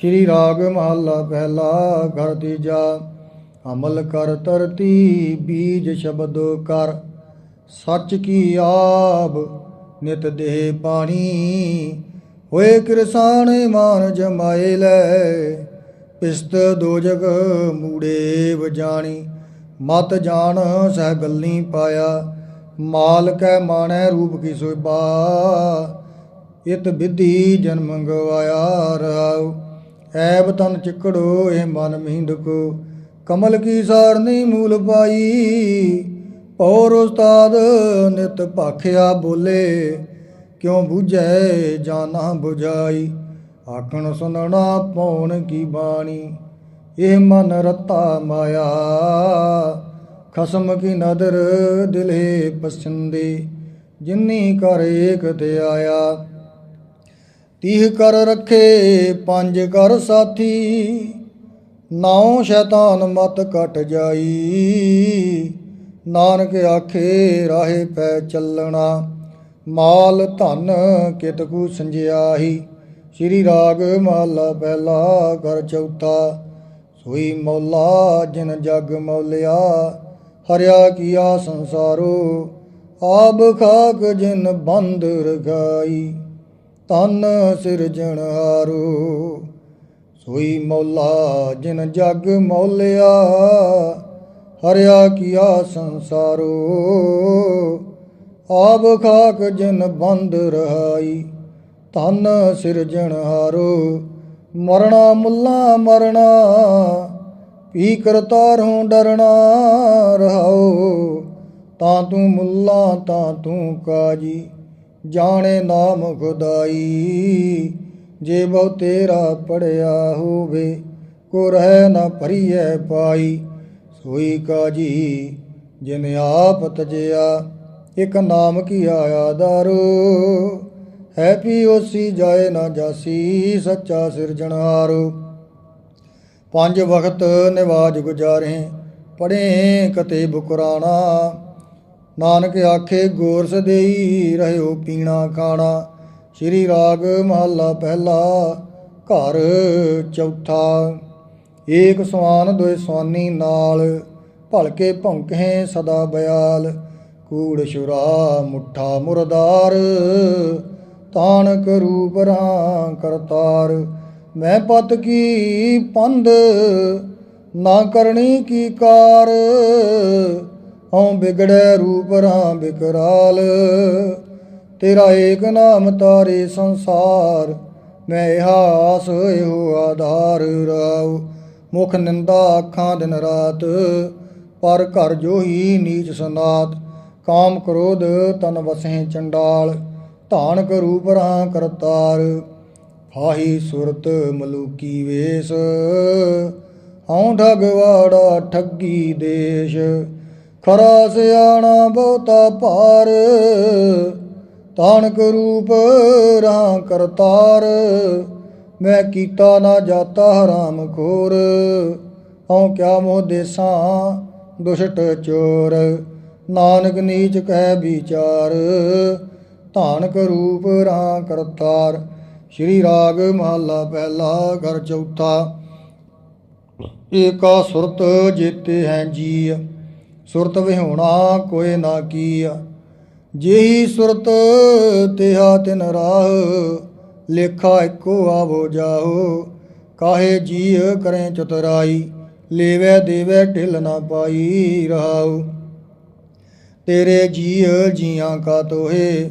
ਸ਼੍ਰੀ ਰਾਗ ਮਹੱਲਾ ਪਹਿਲਾ ਘਰ ਤੀਜਾ, ਅਮਲ ਕਰ ਤਰਤੀ ਬੀਜ ਸ਼ਬਦ ਕਰ। ਸੱਚ ਕੀ ਆਬ ਨਿਤ ਦੇਹ ਪਾਣੀ, ਹੋਏ ਕਿਰਸਾਨ ਮਾਨ ਜਮਾਏ ਲੈ। ਪਿਸਤ ਦੋ ਜਗ ਮੂੜੇ ਵਜਾਣੀ, ਮਤ ਜਾਣ ਸਹਿ ਗੱਲੀ ਪਾਇਆ। ਮਾਲ ਮਾਣੈ ਰੂਪ ਕੀ ਸੋਭਾ, ਇਤ ਵਿਧੀ ਜਨਮ ਗਵਾਇਆ ਰਾਉ। ਐਬ ਤਨ ਚਿਕੜੋ, ਇਹ ਮਨ ਮਹਿੰਦ ਕੋ ਕਮਲ ਕੀ ਸਾਰਨੀ ਮੂਲ ਪਾਈ। ਔਰ ਉਸਤਾਦ ਨਿਤ ਭਾਖਿਆ ਬੋਲੇ। ਕਿਉ ਬੁਝੈ ਜਾਣਾ 부ਝਾਈ ਆਖਣ ਸੁਨਣਾ ਪਉਣ ਕੀ ਬਾਣੀ? ਇਹ ਮਨ ਰਤਾ ਮਾਇਆ। ਖਸਮ ਕੀ ਨਦਰ ਦਿਲੇ ਪਸੰਦੇ ਜਿਨੀ ਕਰ ਏਕ ਤੇ ਆਇਆ। ਤੀਹ ਕਰ ਰੱਖੇ, ਪੰਜ ਕਰ ਸਾਥੀ। ਨਾਉ ਸ਼ੈਤਾਨ ਮਤ ਕਟ ਜਾਈ। ਨਾਨਕ ਆਖੇ, ਰਾਹੇ ਪੈ ਚੱਲਣਾ। ਮਾਲ ਧਨ ਕਿਤਕੂ ਸੰਜਿਆਹੀ। ਸ੍ਰੀ ਰਾਗ ਮਹਲਾ ਪਹਿਲਾ ਕਰ ਚੌਥਾ। ਸੋਈ ਮੌਲਾ ਜਿਨ ਜਗ ਮੌਲਿਆ। ਹਰਿਆ ਕੀਆ ਸੰਸਾਰੋ ਆਬ ਖਾਕ ਜਿਨ ਬੰਦ ਰਗਾਈ ਤਨ ਸਿਰਜਣਹਾਰੋ ਸੋਈ ਮੌਲਾ ਜਿਨ ਜਗ ਮੌਲਿਆ, ਹਰਿਆ ਕੀਆ ਸੰਸਾਰੋ। ਆਬ ਖਾਕ ਜਿਨ ਬੰਦ ਰਹਾਈ ਤਨ ਸਿਰਜਣਹਾਰੋ ਮਰਣਾ ਮੁੱਲਾ ਮਰਣਾ ਪੀ ਕਰਤਾਰੋਂ ਡਰਣਾ ਰਹਾਓ। ਤਾਂ ਤੂੰ ਮੁੱਲਾ, ਤਾਂ ਤੂੰ ਕਾਜੀ। ਜਾਣੇ ਨਾਮ ਖੁਦਾਈ। ਜੇ ਬਹੁ ਤੇਰਾ ਪੜਿਆ ਹੋਵੇ, ਕੋ ਰਹਿ ਨਾ ਭਰੀਐ ਪਾਈ। ਸੋਈ ਕਾਜੀ, ਜਿਨ ਆਪ ਤਜਿਆ, ਇਕ ਨਾਮ ਕੀ ਆਇਆ ਦਾਰੂ। ਹੈ ਪੀ ਹੋਸੀ ਜਾਏ ਨਾ ਜਾਸੀ, ਸੱਚਾ ਸਿਰਜਣਹਾਰੋ ਪੰਜ ਵਕਤ ਨਿਵਾਜ ਗੁਜ਼ਾਰੇ ਪੜੇ ਕਤੇ ਬੁਕਰਾਣਾ। ਨਾਨਕ ਆਖੇ ਗੋਰ ਦੇਈ ਰਹਿਓ ਪੀਣਾ ਖਾਣਾ। ਸ਼੍ਰੀ ਰਾਗ ਮਹੱਲਾ ਪਹਿਲਾ, ਘਰ ਚੌਥਾ। ਏਕ ਸਵਾਨ ਦੋਇ ਸਵਾਨੀ ਨਾਲ, ਭਲਕੇ ਭੌਂਕੇ ਸਦਾ ਬਿਆਲ। ਕੂੜ ਸ਼ੁਰਾ ਮੁੱਠਾ ਮੁਰਦਾਰ ਤਾਣਕ ਰੂਪ ਰਾਂ ਕਰਤਾਰ। ਮੈਂ ਪਤ ਕੀ ਪੰਧ, ਨਾ ਕਰਨੀ ਕੀ ਕਾਰ। ਹਉ ਬਿਗੜੈ ਰੂਪ ਰਾਂ ਬਿਕਰਾਲ। ਤੇਰਾ ਏਕ ਨਾਮ ਤਾਰੇ ਸੰਸਾਰ, ਮੈਂ ਇਹਾਸ ਇਹੋ ਆਧਾਰ ਰਾਉ। ਮੁਖ ਨਿੰਦਾ ਅੱਖਾਂ ਦਿਨ ਰਾਤ, ਪਰ ਘਰ ਜੋਹੀ ਨੀਚ ਸਨਾਤ। ਕਾਮ ਕ੍ਰੋਧ ਤਨ ਵਸਹਿ ਚੰਡਾਲ, ਧਾਨਕ ਰੂਪ ਰਾਂ ਕਰਤਾਰ। ਫਾਹੀ ਸੁਰਤ ਮਲੂਕੀ ਵੇਸ, ਹਉ ਠਗਵਾੜਾ ਠੱਗੀ ਦੇਸ਼। ਖਰਾ ਸਿਆਣਾ ਬਹੁਤਾ ਭਾਰ ਤਾਨਕ ਰੂਪ ਰਾਂ ਕਰਤਾਰ। ਮੈਂ ਕੀਤਾ ਨਾ ਜਾਤਾ ਹਰਾਮ ਖੋਰ, ਹਉ ਕਿਆ ਮੋਹ ਦੇਸਾਂ ਦੁਸ਼ਟ ਚੋਰ। ਨਾਨਕ ਨੀਚ ਕਹਿ ਵਿਚਾਰ, ਧਾਨਕ ਰੂਪ ਰਾਂ ਕਰਤਾਰ। ਸ਼੍ਰੀ ਰਾਗ ਮਹੱਲਾ ਪਹਿਲਾ, ਘਰ ਚੌਥਾ। ਏਕਾ ਸੁਰਤ ਜੀਤੇ ਹੈ ਜੀ ਸੁਰਤ ਵਿਹੋਣਾ ਕੋਏ ਨਾ ਕੀਆ। ਜਿਹੀ ਸੁਰਤ ਤਿਹਾ ਤਿਨ ਰਾਹ, ਲੇਖਾ ਇੱਕੋ ਆਵੋ ਜਾਓ ਕਾਹੇ ਜੀ ਕਰੇ ਚਤਰਾਈ, ਲੇਵੇ ਦੇਵੇ ਢਿਲ ਨਾ ਪਾਈ ਰਹਾਉ। ਤੇਰੇ ਜੀ ਜੀਆਂ ਕਾ ਤੋਹੇ,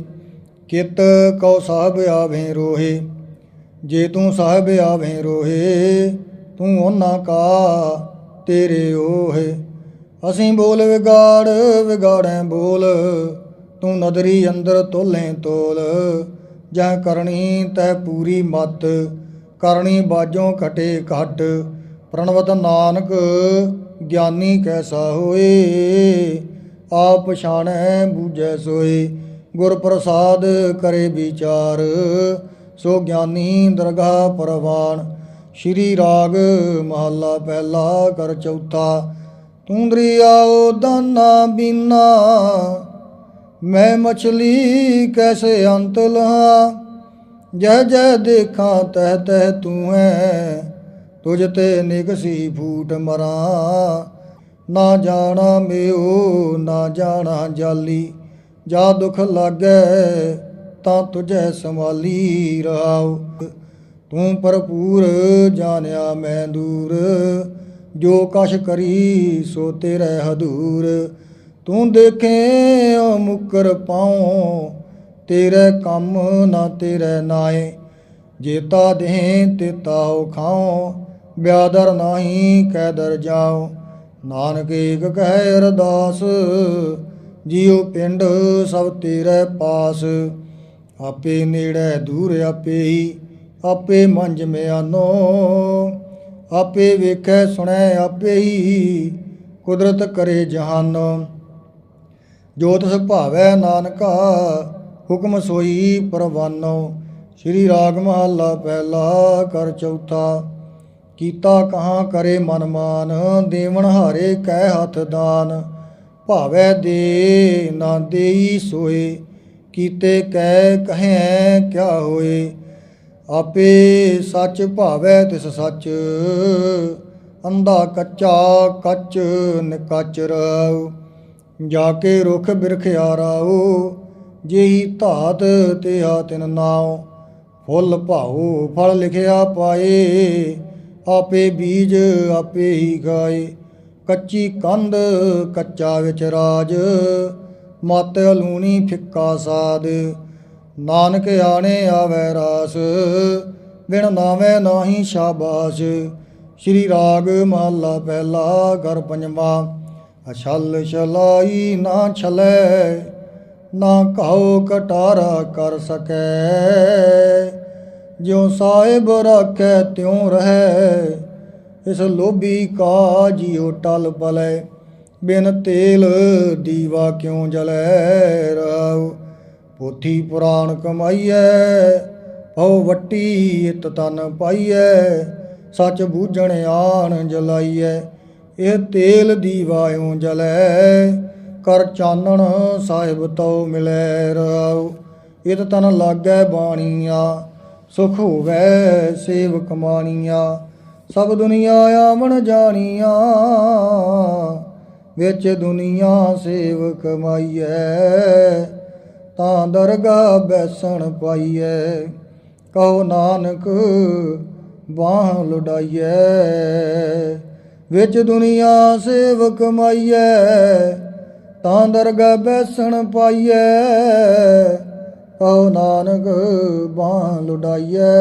ਕਿਤ ਕਉ ਸਾਹਿਬ ਆਵੇਂ ਰੋਹੇ। ਜੇ ਤੂੰ ਸਾਹਿਬ ਆਵੇਂ ਰੋਹੇ, ਤੂੰ ਉਹਨਾਂ ਕਾ ਤੇਰੇ ਓਹੇ। ਅਸੀਂ ਬੋਲ ਵਿਗਾੜ, ਵਿਗਾੜੈ ਬੋਲ। ਤੂੰ ਨਦਰੀ ਅੰਦਰ ਤੋਲੇ ਤੋਲ। ਜਹ ਕਰਨੀ ਤੈ ਪੂਰੀ ਮਤ। ਕਰਨੀ ਬਾਜੋਂ ਘਟੇ ਘਟ। ਪ੍ਰਣਵਤ ਨਾਨਕ, ਗਿਆਨੀ ਕੈਸਾ ਹੋਏ? ਆਪ ਪਛਾਣੈ, ਬੂਝੈ ਸੋਏ। ਗੁਰ ਪ੍ਰਸਾਦ ਕਰੇ ਵਿਚਾਰ। ਸੋ ਗਿਆਨੀ ਦਰਗਾਹ ਪਰਵਾਨ। ਸ਼੍ਰੀ ਰਾਗ ਮਹੱਲਾ ਪਹਿਲਾ ਕਰ ਚੌਥਾ। ਤੂੰ ਆਓ ਦਾਨਾ ਬੀਨਾ, ਮੈਂ ਮਛਲੀ ਕੈਸੇ ਅੰਤ ਲਹਾ? ਜਹ ਜਹ ਦੇਖਾਂ ਤਹ ਤਹ ਤੂੰ ਹੈ ਤੁਝ ਤੇ ਨਿਗਸੀ ਫੂਟ ਮਰਾਂ। ਨਾ ਜਾਣਾ ਮਿਓ, ਨਾ ਜਾਣਾ ਜਾਲੀ, ਜਾ ਦੁਖ ਲਾਗੈ ਤਾਂ ਤੁਝੈ ਸੰਭਾਲੀ ਰਹਾਉ ਤੂੰ ਭਰਪੂਰ ਜਾਣਿਆ ਮੈਂ ਦੂਰ ਜੋ ਕਛ ਕਰੀ ਸੋ ਤੇਰੇ ਹਦੂਰ। ਤੂੰ ਦੇਖੇ ਓ ਮੁਕਰ ਪਾਉ, ਤੇਰੇ ਕੰਮ ਨਾ ਤੇਰੇ ਨਾਏ। ਜੇਤਾ ਦੇ ਤੇ ਤਾਉ ਖਾਉ, ਬਿਆਦਰ ਨਾਹੀ ਕੈਦਰ ਜਾਉ। ਨਾਨਕ ਏਕ ਕਹਿ ਅਰਦਾਸ, ਜੀਉ ਪਿੰਡ ਸਭ ਤੇਰੇ ਪਾਸ। ਆਪੇ ਨੇੜੇ ਦੂਰ ਆਪੇ ਹੀ, ਆਪੇ ਮੰਜ ਮਿਆਨੋ। ਆਪੇ ਵੇਖੈ, ਸੁਣੈ, ਆਪੇ ਹੀ ਕੁਦਰਤ ਕਰੇ ਜਹਾਨ। ਜੋ ਤਿਸ ਭਾਵੈ ਨਾਨਕਾ, ਹੁਕਮ ਸੋਈ ਪਰਵਾਨੋ। ਸ੍ਰੀ ਰਾਗ ਮਹੱਲਾ ਪਹਿਲਾ ਕਰ ਚੌਥਾ, ਕੀਤਾ ਕਹਾਂ ਕਰੇ ਮਨ ਮਾਨ ਦੇਵਨ ਹਾਰੇ ਕਹਿ ਹੱਥ ਦਾਨ। ਭਾਵੈ ਦੇ ਨਾ ਦੇਈ ਸੋਏ, ਕੀਤੇ ਕਹਿ ਕਹੈ ਕਿਆ ਹੋਏ ਆਪੇ ਸੱਚ ਭਾਵੈ ਤਿਸ ਸੱਚ, ਅੰਧਾ ਕੱਚਾ ਕੱਚ ਨਿਕਚ ਰਹੁ ਜਾ ਕੇ ਰੁਖ ਬਿਰਖਿਆ ਰਾਉ, ਜਿਹੀ ਧਾਤ ਤੇ ਆ ਤਿਨ ਨਾਉ, ਫੁੱਲ ਭਾਉ ਫਲ ਲਿਖਿਆ ਪਾਏ, ਆਪੇ ਬੀਜ ਆਪੇ ਹੀ ਗਾਏ, ਕੱਚੀ ਕੰਧ ਕੱਚਾ ਵਿੱਚ ਰਾਜ, ਮਤ ਲੂਣੀ ਫਿੱਕਾ ਸਾਦ ਨਾਨਕ ਆਣੇ ਆਵੈ ਰਾਸ, ਬਿਨ ਨਾਵੇਂ ਨਾਹੀ ਸ਼ਾਬਾਸ਼। ਸ਼੍ਰੀ ਰਾਗ ਮਹੱਲਾ ਪਹਿਲਾ ਘਰ ਪੰਜਵਾ, ਅਛਲ ਛਲਾਈ ਨਾ ਛਲੈ, ਨਾ ਕਹੋ ਕਟਾਰਾ ਕਰ ਸਕੈ। ਜਿਉ ਸਾਹਿਬ ਰੱਖੈ ਤਿਉ ਰਹੈ, ਇਸ ਲੋਭੀ ਕਾ ਜਿਉ ਟਲ ਪਲੈ। ਬਿਨ ਤੇਲ ਦੀਵਾ ਕਿਉ ਜਲੈ ਰਾਉ? ਪੋਥੀ ਪੁਰਾਣ ਕਮਾਈਐ ਭਉ ਵੱਟੀ ਇਤ ਤਨ ਪਾਈਐ, ਸੱਚ ਬੂਝਣ ਆਣ ਜਲਾਈਐ, ਇਹ ਤੇਲ ਦੀਵਾ ਇਉ ਜਲੈ, ਕਰ ਚਾਨਣ ਸਾਹਿਬ ਤਉ ਮਿਲੈ ਰਾਉ, ਇਤ ਤਨ ਲਾਗੈ ਬਾਣੀਆ, ਸੁਖ ਹੋਵੈ ਸੇਵ ਕਮਾਣੀਆ ਸਭ ਦੁਨੀਆ ਆਵਣ ਜਾਣੀਆਂ, ਵਿੱਚ ਦੁਨੀਆ ਸੇਵ ਕਮਾਈਐ ਤਾਂ ਦਰਗਾ ਬੈਸਣ ਪਾਈਐ, ਕਹੋ ਨਾਨਕ ਬਾਹ ਲੁਡਾਈਐ। ਵਿੱਚ ਦੁਨੀਆ ਸੇਵ ਕਮਾਈਐ ਤਾਂ ਦਰਗਾ ਬੈਸਣ ਪਾਈਐ, ਕਹੋ ਨਾਨਕ ਬਾਹ ਲੁਡਾਈਐ।